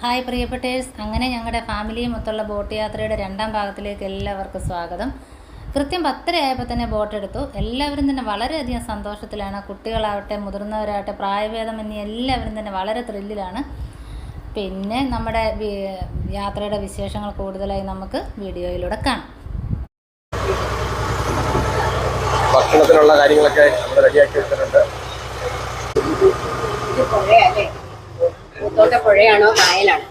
Hi പ്രിയപ്പെട്ടേഴ്സ്. അങ്ങനെ ഞങ്ങളുടെ ഫാമിലിയും മൊത്തമുള്ള ബോട്ട് യാത്രയുടെ രണ്ടാം ഭാഗത്തിലേക്ക് എല്ലാവർക്കും സ്വാഗതം. കൃത്യം പത്തരയായപ്പോൾ തന്നെ ബോട്ട് എടുത്തു. എല്ലാവരും തന്നെ വളരെയധികം സന്തോഷത്തിലാണ്. കുട്ടികളാവട്ടെ മുതിർന്നവരാകട്ടെ പ്രായഭേദം എന്നീ എല്ലാവരും തന്നെ വളരെ ത്രില്ലിലാണ് പിന്നെ നമ്മുടെ യാത്രയുടെ വിശേഷങ്ങൾ കൂടുതലായി നമുക്ക് വീഡിയോയിലൂടെ കാണാം. ഭക്ഷണത്തിനുള്ള കാര്യങ്ങളൊക്കെ നമ്മൾ റെഡിയാക്കി വെച്ചിട്ടുണ്ട്. പൂത്തോട്ട പുഴയാണോ കായലാണോ.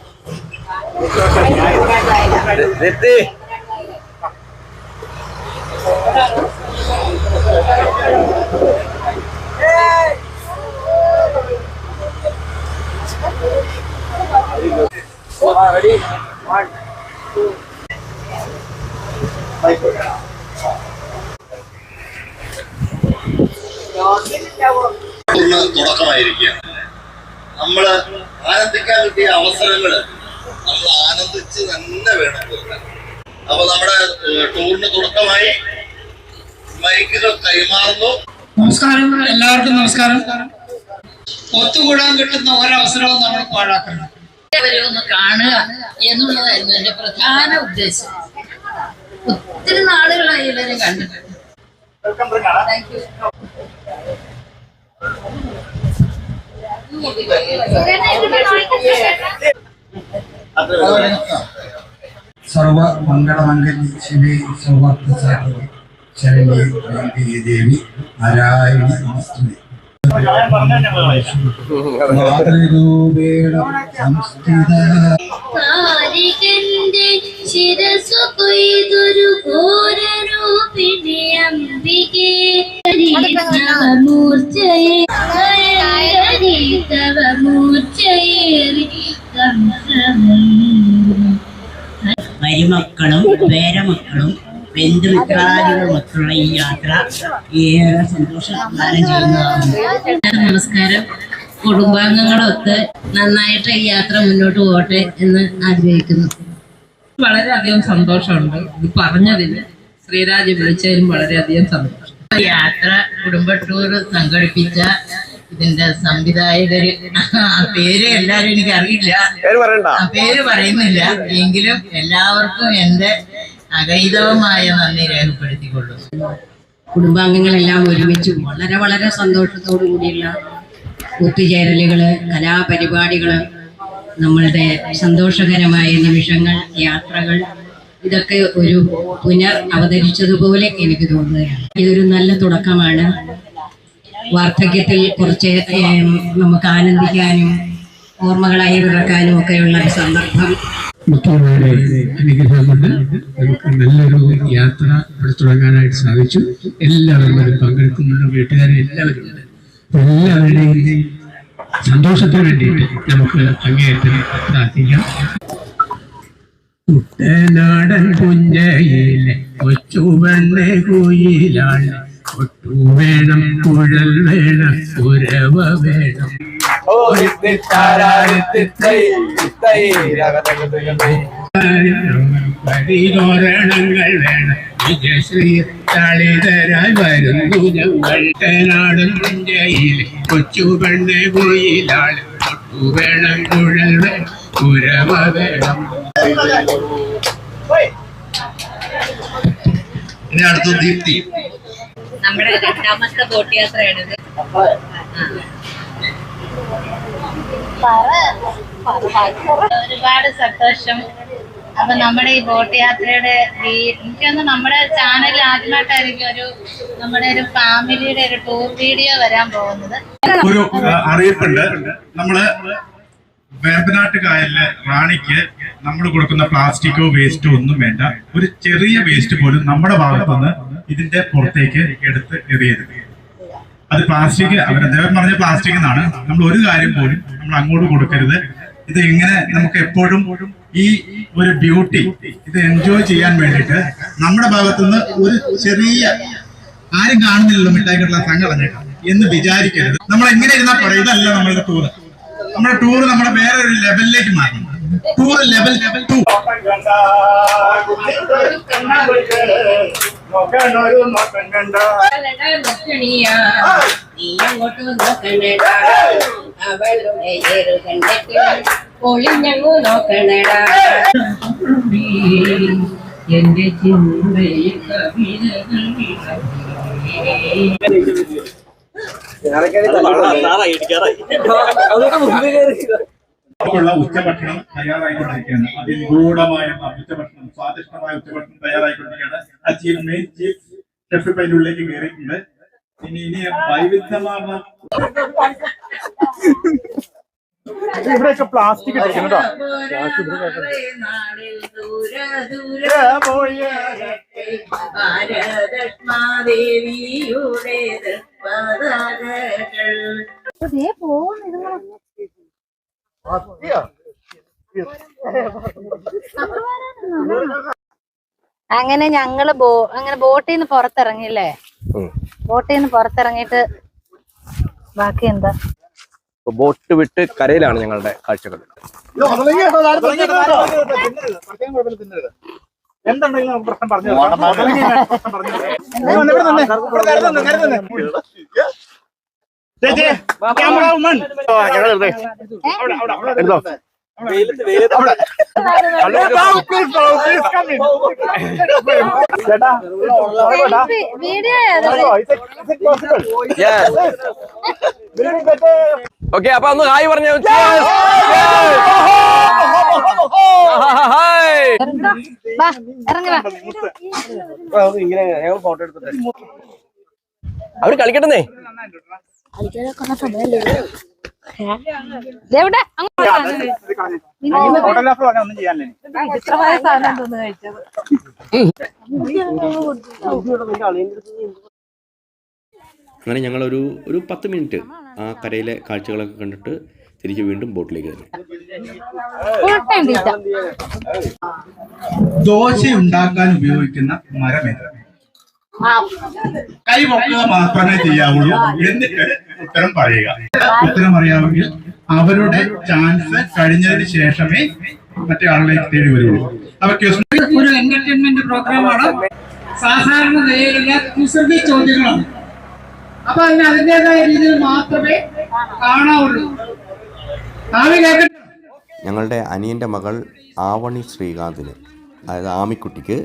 തുടക്കമായിരിക്കുക നമ്മൾ ആനന്ദിക്കാൻ കിട്ടിയ അവസരങ്ങൾ നമ്മൾ ആനന്ദിച്ച് തന്നെ വേണം തീർക്കാൻ അപ്പൊ നമ്മുടെ ടൂറിന് തുടക്കമായി. മൈക്കുകൾ കൈമാറുന്നു. നമസ്കാരം എല്ലാവർക്കും നമസ്കാരം. ഒത്തുകൂടാൻ കിട്ടുന്ന ഒരവസരവും നമ്മൾ പാഴാക്കണം. ഒന്ന് കാണുക എന്നുള്ളതായിരുന്നു എന്റെ പ്രധാന ഉദ്ദേശം. ഒത്തിരി നാളുകളായി എല്ലാവരും കണ്ടിട്ടുണ്ട്. താങ്ക് യു സർവ മംഗളമംഗലി ശിവേ സൗഭാഗ്യ വെങ്കയ്യ ദേവി നാരായണ സംസ്ഥിത. താരികന്റെ ശിരസു കൊയ്തൊരു ഘോരരൂപിണി അംബികേ. തവ മൂർച്ചയെ മൂർച്ചയേറി മരുമക്കളും പേരമക്കളും ബന്ധുമിത്രാദികളുമൊത്തുള്ള ഈ യാത്ര ഏറെ സന്തോഷം ചെയ്യുന്നതാണ്. നമസ്കാരം. കുടുംബാംഗങ്ങളൊത്ത് നന്നായിട്ട് ഈ യാത്ര മുന്നോട്ട് പോകട്ടെ എന്ന് ആഗ്രഹിക്കുന്നു. വളരെയധികം സന്തോഷമുണ്ട്. ഇത് പറഞ്ഞതിന് ശ്രീരാജ് വിളിച്ചതിലും വളരെയധികം സന്തോഷം. യാത്ര കുടുംബ ടൂർ സംഘടിപ്പിച്ച ഇതിന്റെ സംവിധായകര് പേര് എല്ലാരും എനിക്ക് അറിയില്ല പേര് പറയണ്ട. പേര് പറയുന്നില്ല. എങ്കിലും എല്ലാവർക്കും എന്റെ അഗൈതവമായ നന്ദി രേഖപ്പെടുത്തിക്കൊള്ളുന്നു. കുടുംബാംഗങ്ങളെല്ലാം ഒരുമിച്ച് വളരെ വളരെ സന്തോഷത്തോടു കൂടിയുള്ള ഒത്തുചേരലുകൾ കലാപരിപാടികൾ നമ്മളുടെ സന്തോഷകരമായ നിമിഷങ്ങൾ യാത്രകൾ ഇതൊക്കെ ഒരു പുനർ അവതരിച്ചതുപോലെ എനിക്ക് തോന്നുകയാണ്. ഇതൊരു നല്ല തുടക്കമാണ്. വാർദ്ധക്യത്തിൽ കുറച്ച് നമുക്ക് ആനന്ദിക്കാനും ഓർമ്മകളായി വിറക്കാനും ഒക്കെയുള്ള ഒരു സന്ദർഭം. മുഖ്യമായ അനുഗ്രഹം കൊണ്ട് നമുക്ക് നല്ലൊരു യാത്ര ഇവിടെ തുടങ്ങാനായിട്ട് സാധിച്ചു. എല്ലാവരും അതിൽ പങ്കെടുക്കുന്നുണ്ട്. വീട്ടുകാരും എല്ലാവരും എല്ലാവരുടെയും സന്തോഷത്തിന് വേണ്ടിയിട്ട് നമുക്ക് അങ്ങേയറ്റം പ്രാർത്ഥിക്കാം. കുട്ടനാടൻ പുഞ്ചയിലെ കൊച്ചു വെണ്ണ കുയിലാണ്. വേണം കുഴൽ വേണം കുരവ വേണം. പരിതോരണങ്ങൾ വേണം. വിജയശ്രീ തളിതരായി വരുന്നു ഞങ്ങൾ. തേനാടും പുഞ്ചയിൽ കൊച്ചു പെണ്ണ് കൊട്ടു വേണം കുഴൽ വേണം കുരവ വേണം. ഇനി അടുത്ത ദീപ്തി. നമ്മുടെ രണ്ടാമത്തെ ബോട്ട് യാത്രയാണിത് ഒരുപാട് സന്തോഷം. അപ്പൊ നമ്മുടെ ഈ ബോട്ട് യാത്രയുടെ എനിക്കൊന്ന് നമ്മുടെ ചാനലിൽ ആദ്യമായിട്ടായിരിക്കും ഒരു നമ്മുടെ ഒരു ഫാമിലിയുടെ ഒരു ടൂർ വീഡിയോ വരാൻ പോകുന്നത്. ഒരു അറിയിപ്പുണ്ട്. നമ്മൾ വേമ്പനാട്ട് കായലിലെ റാണിക്ക് നമ്മൾ കൊടുക്കുന്ന പ്ലാസ്റ്റിക്കോ വേസ്റ്റോ ഒന്നും വേണ്ട. ഒരു ചെറിയ വേസ്റ്റ് പോലും നമ്മുടെ ഭാഗത്തുനിന്ന് ഇതിന്റെ പുറത്തേക്ക് എടുത്ത് എറിയരുത്. അത് പ്ലാസ്റ്റിക് അദ്ദേഹം പറഞ്ഞ പ്ലാസ്റ്റിക് എന്നാണ്. നമ്മൾ ഒരു കാര്യം പോലും നമ്മൾ അങ്ങോട്ട് കൊടുക്കരുത്. ഇത് എങ്ങനെ നമുക്ക് എപ്പോഴും ഈ ഒരു ബ്യൂട്ടി ഇത് എൻജോയ് ചെയ്യാൻ വേണ്ടിയിട്ട് നമ്മുടെ ഭാഗത്തുനിന്ന് ഒരു ചെറിയ ആരും കാണുന്നില്ലല്ലോ മിഠായിക്കുള്ള സംഘടനേക്കാം എന്ന് വിചാരിക്കരുത്. നമ്മൾ എങ്ങനെ ഇരുന്നാൽ പറയും? ഇതല്ല നമ്മളുടെ ടൂർ നമ്മുടെ ടൂർ നമ്മുടെ വേറെ ഒരു ലെവലിലേക്ക് മാറണം. ടൂർ ലെവൽ ടു കണ്ട നീ അങ്ങോട്ട് നോക്കണേടാ അവളുടെ ഏറ് കണ്ടിട്ട് ഒളിഞ്ഞങ്ങു നോക്കണേടാ എന്റെ ഉള്ള ഉച്ചഭക്ഷണം തയ്യാറായിക്കൊണ്ടിരിക്കുകയാണ്. അതിനിഗൂഢമായ ഉച്ചഭക്ഷണം സ്വാദിഷ്ടമായ ഉച്ചഭക്ഷണം തയ്യാറായിക്കൊണ്ടിരിക്കുകയാണ്. ആ ചീഫ് മെയിൻ ചീഫ് ഷെഫ് ഇപ്പൊ അതിന്റെ ഉള്ളിലേക്ക് കയറിയിട്ടുണ്ട്. ഇനി ഇനി വൈവിധ്യമാർന്ന ഇവിടെയൊക്കെ പ്ലാസ്റ്റിക് ഇട്ടിരിക്കുന്നു കേട്ടോ. അങ്ങനെ ഞങ്ങൾ ബോ അങ്ങനെ ബോട്ടിൽ നിന്ന് പുറത്തിറങ്ങില്ലേ ബോട്ടിൽ നിന്ന് പുറത്തിറങ്ങിയിട്ട് ബാക്കി എന്താ? ബോട്ട് വിട്ട് കരയിലാണ് ഞങ്ങളുടെ കാഴ്ചകൾ. എന്തുണ്ടെങ്കിലും പ്രശ്നം പറഞ്ഞു എടുത്തോ. ചേട്ടാ, ഓക്കെ അപ്പൊ ഒന്ന് ഹായ് പറഞ്ഞു അവർ കളിക്കട്ടെന്നേ? അങ്ങനെ ഞങ്ങൾ ഒരു ഒരു പത്ത് മിനിറ്റ് ആ കരയിലെ കാഴ്ചകളൊക്കെ കണ്ടിട്ട് തിരിച്ച് വീണ്ടും ബോട്ടിലേക്ക് തന്നെ ദോശ ഉണ്ടാക്കാൻ ഉപയോഗിക്കുന്ന മരമേ പൊക്കുക മാത്രമേ ചെയ്യാവുള്ളൂ. എന്നിട്ട് ഉത്തരം പറയുക. ഉത്തരം അറിയാമെങ്കിൽ അവരുടെ ചാൻസ് കഴിഞ്ഞതിന് ശേഷമേ മറ്റേ ആളിലേക്ക് തേടി വരുള്ളൂ. അവർക്ക് ഒരു എന്റർടൈൻമെന്റ് പ്രോഗ്രാമാണ് സാധാരണ നിലയിലുള്ള കുസൃതി ചോദ്യങ്ങളാണ്. അപ്പൊ അതിന് അതിന്റെതായ രീതിയിൽ മാത്രമേ കാണാവുള്ളൂ. ഞങ്ങളുടെ അനിയന്റെ മകൾ ആവണി ശ്രീകാന്തിന് അതായത് ആമിക്കുട്ടിക്ക്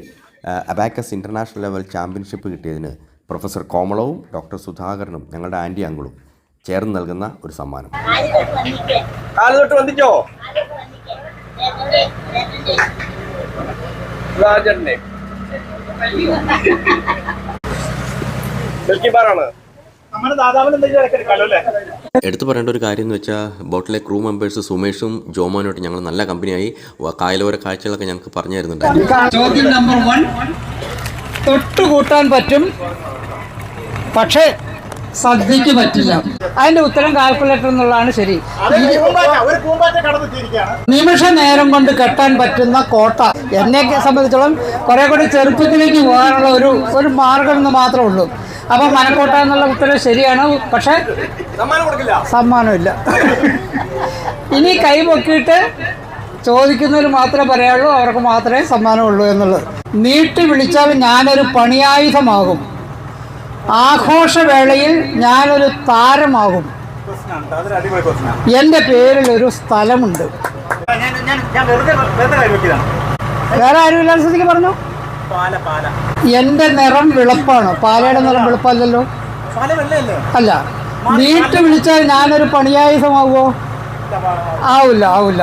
അബാക്കസ് ഇന്റർനാഷണൽ ലെവൽ ചാമ്പ്യൻഷിപ്പ് കിട്ടിയതിന് പ്രൊഫസർ കോമളവും ഡോക്ടർ സുധാകരനും ഞങ്ങളുടെ ആന്റി അങ്കിളും ചേർന്ന് നൽകുന്ന ഒരു സമ്മാനം. കാൽ തൊട്ട് വന്നിച്ചോ സുധാകരനെ ബാറാണ്. എടുത്തു പറയേണ്ട ഒരു കാര്യം എന്ന് വെച്ചാൽ ബോട്ടിലെ ക്രൂ മെമ്പേഴ്സ് സുമേഷും ജോമാനുമായിട്ട് ഞങ്ങൾ നല്ല കമ്പനിയായി. കായലോര കാഴ്ചകളൊക്കെ ഞങ്ങൾക്ക് പറഞ്ഞു തരുന്നുണ്ടായിരുന്നു ചോദ്യം നമ്പർ വൺ തൊട്ടുകൂട്ടാൻ പറ്റും പക്ഷേ സദ്യക്ക് പറ്റില്ല. അതിന്റെ ഉത്തരം കാൽക്കുലേറ്റർ എന്നുള്ളതാണ് ശരി. നിമിഷ നേരം കൊണ്ട് കെട്ടാൻ പറ്റുന്ന കോട്ട. എന്നെ സംബന്ധിച്ചോളം കുറെ കൂടി ചെറുപ്പത്തിലേക്ക് പോകാനുള്ള ഒരു ഒരു മാർഗം എന്ന് മാത്രമേ ഉള്ളൂ. അപ്പൊ മനക്കോട്ട എന്നുള്ള ഉത്തരവ് ശരിയാണ്. പക്ഷെ സമ്മാനമില്ല. ഇനി കൈ പൊക്കിയിട്ട് ചോദിക്കുന്നതിന് മാത്രമേ പറയുള്ളൂ അവർക്ക് മാത്രമേ സമ്മാനമുള്ളൂ എന്നുള്ളത്. നീട്ടി വിളിച്ചാൽ ഞാനൊരു പണിയായുധമാകും. ആഘോഷവേളയിൽ ഞാനൊരു താരമാകും. എന്റെ എന്റെ പേരിൽ ഒരു സ്ഥലമുണ്ട് വേറെ ആരും ഇല്ലാത്ത സ്ഥിതിക്ക് പറഞ്ഞു? പാല പാല. എന്റെ നിറം വെളുപ്പാണ്. പാലയുടെ നിറം വെളുപ്പല്ലല്ലോ? പാല വെള്ളയല്ലേ അല്ല നീട്ട് വിളിച്ചാൽ ഞാനൊരു പണിയായുധമാകുമോ ആവില്ല ആവില്ല.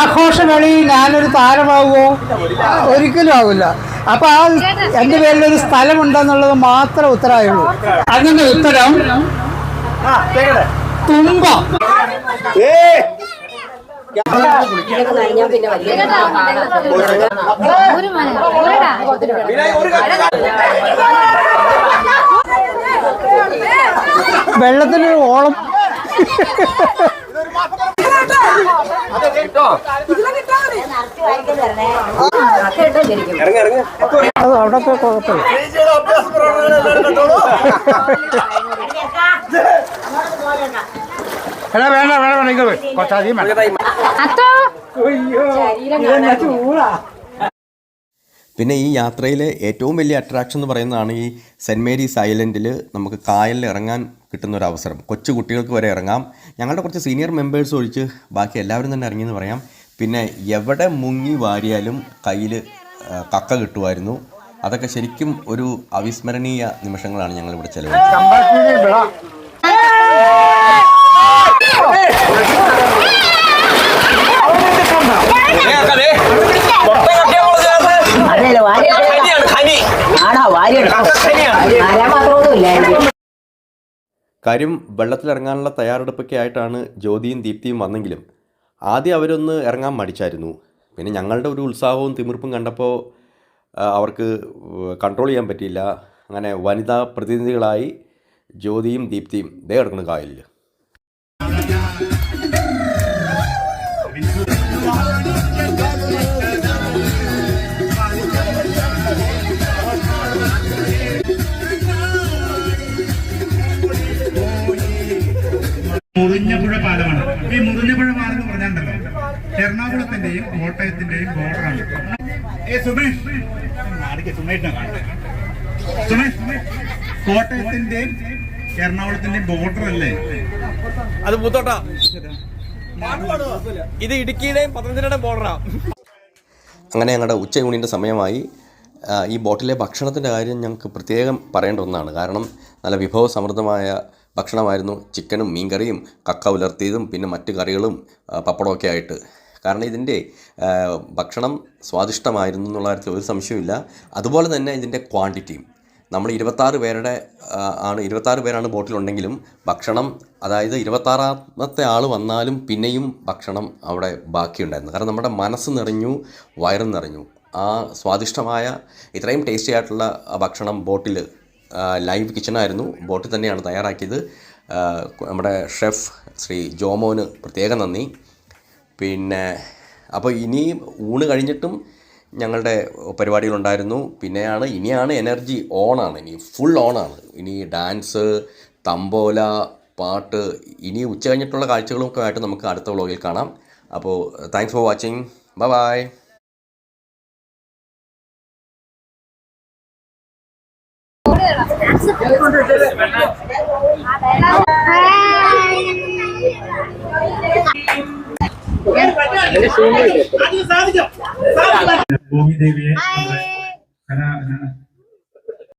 ആഘോഷവേളയിൽ ഞാനൊരു താരമാകുമോ ഒരിക്കലും ആവില്ല. അപ്പൊ ആ എന്റെ പേരിൽ ഒരു സ്ഥലമുണ്ടെന്നുള്ളത് മാത്രം ഉത്തരവുള്ളൂ അങ്ങനെ ഉത്തരം തുമ്പ. ഇതൊക്കെ നനഞ്ഞാൽ പിന്നെ വലിയ ഒരു മണി ഒരെടാ. വെള്ളത്തിനൊരു ഓളം. അവിടെ പോയി കുഴപ്പമില്ല. എടാ വേണ്ട വേണ്ട വേണ്ട നിങ്ങൾ. കുറച്ചധികം പിന്നെ ഈ യാത്രയിലെ ഏറ്റവും വലിയ അട്രാക്ഷൻ എന്ന് പറയുന്നതാണ് ഈ സെന്റ് മേരീസ് ഐലൻഡിൽ നമുക്ക് കായലിൽ ഇറങ്ങാൻ കിട്ടുന്ന ഒരു അവസരം. കൊച്ചു കുട്ടികൾക്ക് വരെ ഇറങ്ങാം. ഞങ്ങളുടെ കുറച്ച് സീനിയർ മെമ്പേഴ്സ് ഒഴിച്ച് ബാക്കി എല്ലാവരും തന്നെ ഇറങ്ങിയെന്ന് പറയാം. പിന്നെ എവിടെ മുങ്ങി വാരിയാലും കയ്യിൽ കക്ക കിട്ടുമായിരുന്നു. അതൊക്കെ ശരിക്കും ഒരു അവിസ്മരണീയ നിമിഷങ്ങളാണ് ഞങ്ങളിവിടെ ചെലവഴിച്ചത്. കാര്യം വെള്ളത്തിലിറങ്ങാനുള്ള തയ്യാറെടുപ്പൊക്കെ ആയിട്ടാണ് ജ്യോതിയും ദീപ്തിയും വന്നെങ്കിലും ആദ്യം അവരൊന്ന് ഇറങ്ങാൻ മടിച്ചായിരുന്നു. പിന്നെ ഞങ്ങളുടെ ഒരു ഉത്സാഹവും തിമിർപ്പും കണ്ടപ്പോൾ അവർക്ക് കൺട്രോൾ ചെയ്യാൻ പറ്റിയില്ല. അങ്ങനെ വനിതാ പ്രതിനിധികളായി ജ്യോതിയും ദീപ്തിയും ദേ കിടക്കുന്ന കായലിൽ മുറിഞ്ഞപ്പുഴ പാലമാണ്. ഈ മുറിഞ്ഞപ്പുഴ പാലം എന്ന് പറഞ്ഞാണ്ടല്ലോ. എറണാകുളത്തിന്റെയും കോട്ടയത്തിന്റെയും ബോർഡറാണ് കോട്ടയത്തിന്റെയും എറണാകുളത്തിന്റെയും ബോർഡർ അല്ലേ? അത് പൂത്തോട്ടാ. ഇത് ഇടുക്കിയുടെയും പത്തനംതിട്ടയുടെയും ബോർഡറാ അങ്ങനെ ഞങ്ങളുടെ ഉച്ചയൂണിന്റെ സമയമായി. ഈ ബോട്ടിലെ ഭക്ഷണത്തിന്റെ കാര്യം ഞങ്ങൾക്ക് പ്രത്യേകം പറയേണ്ട ഒന്നാണ്. കാരണം നല്ല വിഭവസമൃദ്ധമായ ഭക്ഷണമായിരുന്നു ചിക്കനും മീൻകറിയും കക്ക ഉലർത്തിയതും പിന്നെ മറ്റു കറികളും പപ്പടമൊക്കെ ആയിട്ട്. കാരണം ഇതിന്റെ ഭക്ഷണം സ്വാദിഷ്ടമായിരുന്നു എന്നുള്ള കാര്യത്തിൽ ഒരു സംശയമില്ല അതുപോലെ തന്നെ ഇതിന്റെ ക്വാണ്ടിറ്റിയും നമ്മൾ ഇരുപത്താറ് പേരുടെ ആണ് ഇരുപത്താറ് പേരാണ് ബോട്ടിലുണ്ടെങ്കിലും ഭക്ഷണം അതായത് ഇരുപത്താറാമത്തെ ആൾ വന്നാലും പിന്നെയും ഭക്ഷണം അവിടെ ബാക്കിയുണ്ടായിരുന്നു. കാരണം നമ്മുടെ മനസ്സ് നിറഞ്ഞു വയറും നിറഞ്ഞു. ആ സ്വാദിഷ്ടമായ ഇത്രയും ടേസ്റ്റി ആയിട്ടുള്ള ഭക്ഷണം ബോട്ടിൽ ലൈവ് കിച്ചണായിരുന്നു. ബോട്ടിൽ തന്നെയാണ് തയ്യാറാക്കിയത്. നമ്മുടെ ഷെഫ് ശ്രീ ജോമോന് പ്രത്യേകം നന്ദി. പിന്നെ അപ്പോൾ ഇനിയും ഊണ് കഴിഞ്ഞിട്ടും ഞങ്ങളുടെ പരിപാടികളുണ്ടായിരുന്നു. പിന്നെയാണ് ഇനിയാണ് എനർജി ഓണാണ്. ഇനി ഫുൾ ഓണാണ്. ഇനി ഡാൻസ് തമ്പോല പാട്ട് ഇനി ഉച്ച കഴിഞ്ഞിട്ടുള്ള കാഴ്ചകളൊക്കെ ആയിട്ട് നമുക്ക് അടുത്ത വ്ളോഗിൽ കാണാം. അപ്പോൾ thanks for watching bye bye ഭൂമിദേവിയെ നമ്മുടെ കലാ